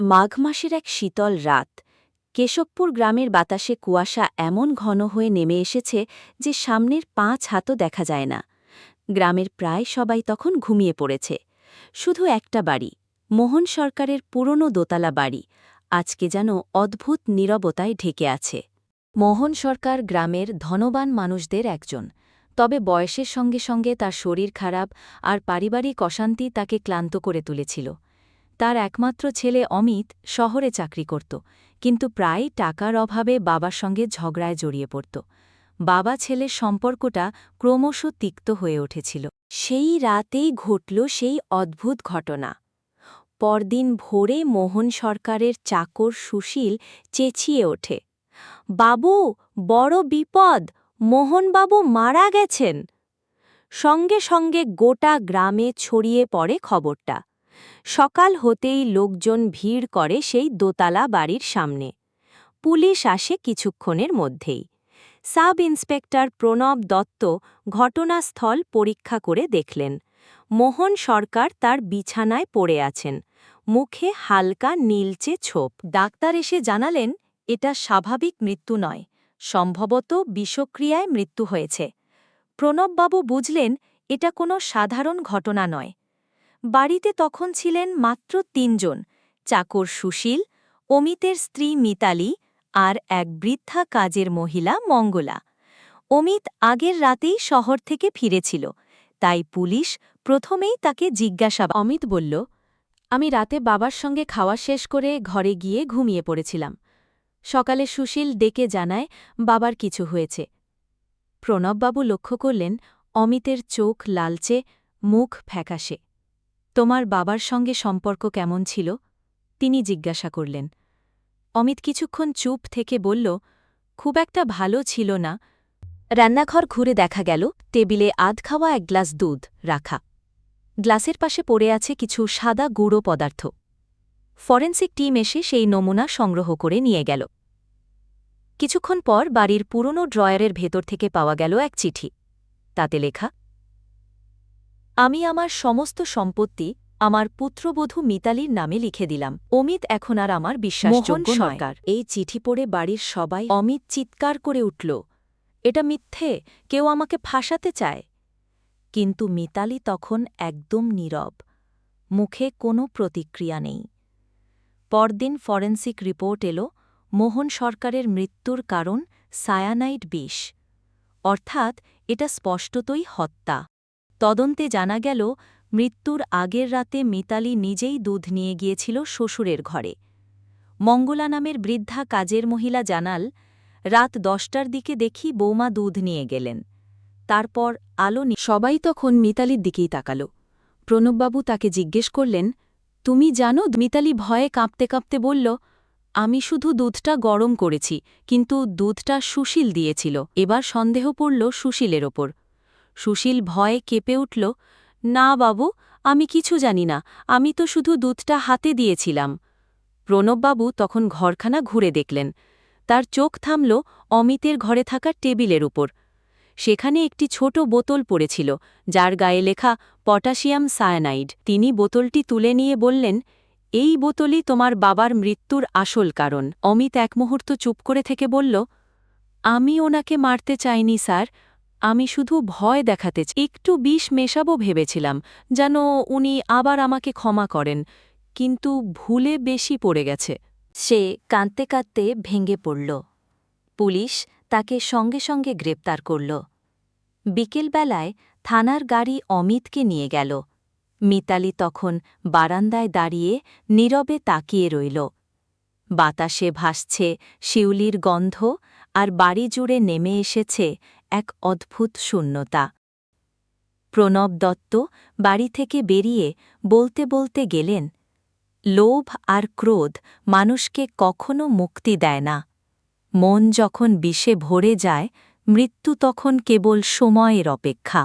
মাঘ মাসের এক শীতল রাত, কেশবপুর গ্রামের বাতাসে কুয়াশা এমন ঘন হয়ে নেমে এসেছে যে সামনের পাঁচ হাতও দেখা যায় না। গ্রামের প্রায় সবাই তখন ঘুমিয়ে পড়েছে। শুধু একটা বাড়ি, মোহন সরকারের পুরনো দোতলা বাড়ি, আজকে যেন অদ্ভুত নীরবতায় ঢেকে আছে। মোহন সরকার গ্রামের ধনবান মানুষদের একজন, তবে বয়সের সঙ্গে সঙ্গে তার শরীর খারাপ আর পারিবারিক অশান্তি তাকে ক্লান্ত করে তুলেছিল। তার একমাত্র ছেলে অমিত শহরে চাকরি করত, কিন্তু প্রায় টাকার অভাবে বাবার সঙ্গে ঝগড়ায় জড়িয়ে পড়ত। বাবা ছেলের সম্পর্কটা ক্রমশ তিক্ত হয়ে উঠেছিল। সেই রাতেই ঘটল সেই অদ্ভুত ঘটনা। পরদিন ভোরে মোহন সরকারের চাকর সুশীল চেঁচিয়ে ওঠে, বাবু, বড় বিপদ! মোহনবাবু মারা গেছেন! সঙ্গে সঙ্গে গোটা গ্রামে ছড়িয়ে পড়ে খবরটা। সকাল হতেই লোকজন ভিড় করে সেই দোতলা বাড়ির সামনে। পুলিশ আসে কিছুক্ষণের মধ্যেই। সাব ইন্সপেক্টর প্রণব দত্ত ঘটনাস্থল পরীক্ষা করে দেখলেন। মোহন সরকার তার বিছানায় পড়ে আছেন। মুখে হালকা নীলচে ছোপ। ডাক্তার এসে জানালেন, এটা স্বাভাবিক মৃত্যু নয়। সম্ভবত বিষক্রিয়ায় মৃত্যু হয়েছে। প্রণববাবু বুঝলেন, এটা কোনো সাধারণ ঘটনা নয়। বাড়িতে তখন ছিলেন মাত্র তিনজন, চাকর সুশীল, অমিতের স্ত্রী মিতালি আর এক বৃদ্ধা কাজের মহিলা মঙ্গলা। অমিত আগের রাতেই শহর থেকে ফিরেছিল, তাই পুলিশ প্রথমেই তাকে জিজ্ঞাসা অমিত বলল, আমি রাতে বাবার সঙ্গে খাওয়া শেষ করে ঘরে গিয়ে ঘুমিয়ে পড়েছিলাম। সকালে সুশীল ডেকে জানায় বাবার কিছু হয়েছে। প্রণববাবু লক্ষ্য করলেন অমিতের চোখ লালচে, মুখ ফ্যাকাশে। তোমার বাবার সঙ্গে সম্পর্ক কেমন ছিল? তিনি জিজ্ঞাসা করলেন। অমিত কিছুক্ষণ চুপ থেকে বলল, খুব একটা ভালো ছিল না। রান্নাঘর ঘুরে দেখা গেল, টেবিলে আধ খাওয়া এক গ্লাস দুধ রাখা। গ্লাসের পাশে পড়ে আছে কিছু সাদা গুঁড়ো পদার্থ। ফরেন্সিক টিম এসে সেই নমুনা সংগ্রহ করে নিয়ে গেল। কিছুক্ষণ পর বাড়ির পুরনো ড্রয়ারের ভেতর থেকে পাওয়া গেল এক চিঠি। তাতে লেখা আমি আমার সমস্ত সম্পত্তি আমার পুত্রবধূ মিতালির নামে লিখে দিলাম। অমিত এখন আর আমার বিশ্বাসযোগ্য সরকার। এই চিঠি পড়ে বাড়ির সবাই অমিত চিৎকার করে উঠল এটা মিথ্যে কেউ আমাকে ফাঁসাতে চায়? কিন্তু মিতালি তখন একদম নীরব মুখে কোনো প্রতিক্রিয়া নেই। পরদিন ফরেন্সিক রিপোর্ট এলো মোহন সরকারের মৃত্যুর কারণ সায়ানাইড বিষ অর্থাৎ এটা স্পষ্টতই হত্যা। তদন্তে জানা গেল, মৃত্যুর আগের রাতে মিতালি নিজেই দুধ নিয়ে গিয়েছিল শ্বশুরের ঘরে। মঙ্গলা নামের বৃদ্ধা কাজের মহিলা জানাল, রাত দশটার দিকে দেখি বৌমা দুধ নিয়ে গেলেন। তারপর আলো সবাই তখন মিতালির দিকেই তাকাল। প্রণববাবু তাকে জিজ্ঞেস করলেন, তুমি জানো? মিতালি ভয়ে কাঁপতে কাঁপতে বলল, আমি শুধু দুধটা গরম করেছি, কিন্তু দুধটা সুশীল দিয়েছিল। এবার সন্দেহ পড়ল সুশীলের ওপর। সুশীল ভয়ে কেঁপে উঠল, না বাবু, আমি কিছু জানি না, আমি তো শুধু দুধটা হাতে দিয়েছিলাম। প্রণববাবু তখন ঘরখানা ঘুরে দেখলেন। তার চোখ থামল অমিতের ঘরে থাকা টেবিলের উপর। সেখানে একটি ছোট বোতল পড়েছিল, যার গায়ে লেখা পটাশিয়াম সায়ানাইড। তিনি বোতলটি তুলে নিয়ে বললেন, এই বোতলই তোমার বাবার মৃত্যুর আসল কারণ। অমিত এক মুহূর্ত চুপ করে থেকে বলল, আমি ওনাকে মারতে চাইনি, স্যার। আমি শুধু ভয় দেখাতে একটু বিষ মেশাবো ভেবেছিলাম, যেন উনি আবার আমাকে ক্ষমা করেন, কিন্তু ভুলে বেশি পড়ে গেছে। সে কাঁদতে কাঁদতে ভেঙে পড়ল। পুলিশ তাকে সঙ্গে সঙ্গে গ্রেপ্তার করল। বিকেলবেলায় থানার গাড়ি অমিতকে নিয়ে গেল। মিতালি তখন বারান্দায় দাঁড়িয়ে নীরবে তাকিয়ে রইল। বাতাসে ভাসছে শিউলির গন্ধ আর বাড়ি জুড়ে নেমে এসেছে এক অদ্ভুত শূন্যতা। প্রণব দত্ত বাড়ি থেকে বেরিয়ে বলতে বলতে গেলেন, লোভ আর ক্রোধ মানুষকে কখনো মুক্তি দেয় না। মন যখন বিষে ভরে যায়, মৃত্যু তখন কেবল সময়ের অপেক্ষা।